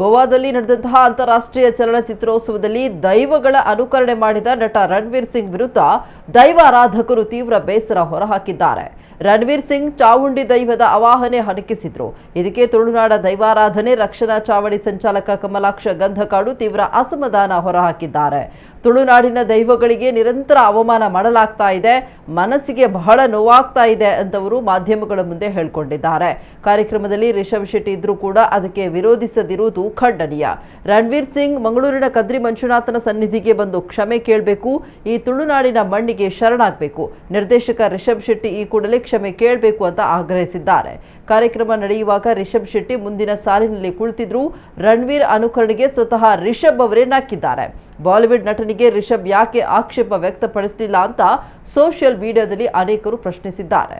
ಗೋವಾದಲ್ಲಿ ನಡೆದಂತಹ ಅಂತಾರಾಷ್ಟ್ರೀಯ ಚಲನಚಿತ್ರೋತ್ಸವದಲ್ಲಿ ದೈವಗಳ ಅನುಕರಣೆ ಮಾಡಿದ ನಟ ರಣವೀರ್ ಸಿಂಗ್ ವಿರುದ್ಧ ದೈವ ಆರಾಧಕರು ತೀವ್ರ ಬೇಸರ ಹೊರಹಾಕಿದ್ದಾರೆ. ರಣವೀರ್ ಸಿಂಗ್ ಚಾವುಂಡಿ ದೈವದ ಅವಾಹನೆ ಹಣಕಿಸಿದ್ರು. ಇದಕ್ಕೆ ತುಳುನಾಡ ದೈವಾರಾಧನೆ, ರಕ್ಷಣಾ ಚಾವಡಿ ಸಂಚಾಲಕ ಕಮಲಾಕ್ಷ ಗಂಧಕಾಡು ತೀವ್ರ ಅಸಮಾಧಾನ ಹೊರಹಾಕಿದ್ದಾರೆ. ತುಳುನಾಡಿನ ದೈವಗಳಿಗೆ ನಿರಂತರ ಅವಮಾನ ಮಾಡಲಾಗ್ತಾ ಇದೆ. ಮನಸ್ಸಿಗೆ ಬಹಳ ನೋವಾಗ್ತಾ ಇದೆ ಅಂತವರು ಮಾಧ್ಯಮಗಳ ಮುಂದೆ ಹೇಳ್ಕೊಂಡಿದ್ದಾರೆ. ಕಾರ್ಯಕ್ರಮದಲ್ಲಿ ರಿಷಭ್ ಶೆಟ್ಟಿ ಇದ್ರೂ ಕೂಡ ಅದಕ್ಕೆ ವಿರೋಧಿಸದಿರುವುದು ಖಂಡನೀಯ. ರಣವೀರ್ ಸಿಂಗ್ ಮಂಗಳೂರಿನ ಕದ್ರಿ ಮಂಜುನಾಥನ ಸನ್ನಿಧಿಗೆ ಬಂದು ಕ್ಷಮೆ ಕೇಳಬೇಕು. ಈ ತುಳುನಾಡಿನ ಮಣ್ಣಿಗೆ ಶರಣಾಗಬೇಕು. ನಿರ್ದೇಶಕ ರಿಷಬ್ ಶೆಟ್ಟಿ ಈ ಕೂಡಲೇ ಕ್ಷಮೆ ಕೇಳಬೇಕು ಅಂತ ಆಗ್ರಹಿಸಿದ್ದಾರೆ. ಕಾರ್ಯಕ್ರಮ ನಡೆಯುವಾಗ ರಿಷಬ್ ಶೆಟ್ಟಿ ಮುಂದಿನ ಸಾಲಿನಲ್ಲಿ ಕುಳಿತಿದ್ರು. ರಣವೀರ್ ಅನುಕರಣೆಗೆ ಸ್ವತಃ ರಿಷಬ್ ಅವರೇ ನಾಕಿದ್ದಾರೆ ಬಾಲಿವುಡ್ ನಟನಿಗೆ ರಿಷಬ್ ಯಾಕೆ ಆಕ್ಷೇಪ ವ್ಯಕ್ತಪಡಿಸಲಿಲ್ಲ ಅಂತ ಸೋಷಿಯಲ್ ಮೀಡಿಯಾದಲ್ಲಿ ಅನೇಕರು ಪ್ರಶ್ನಿಸಿದ್ದಾರೆ.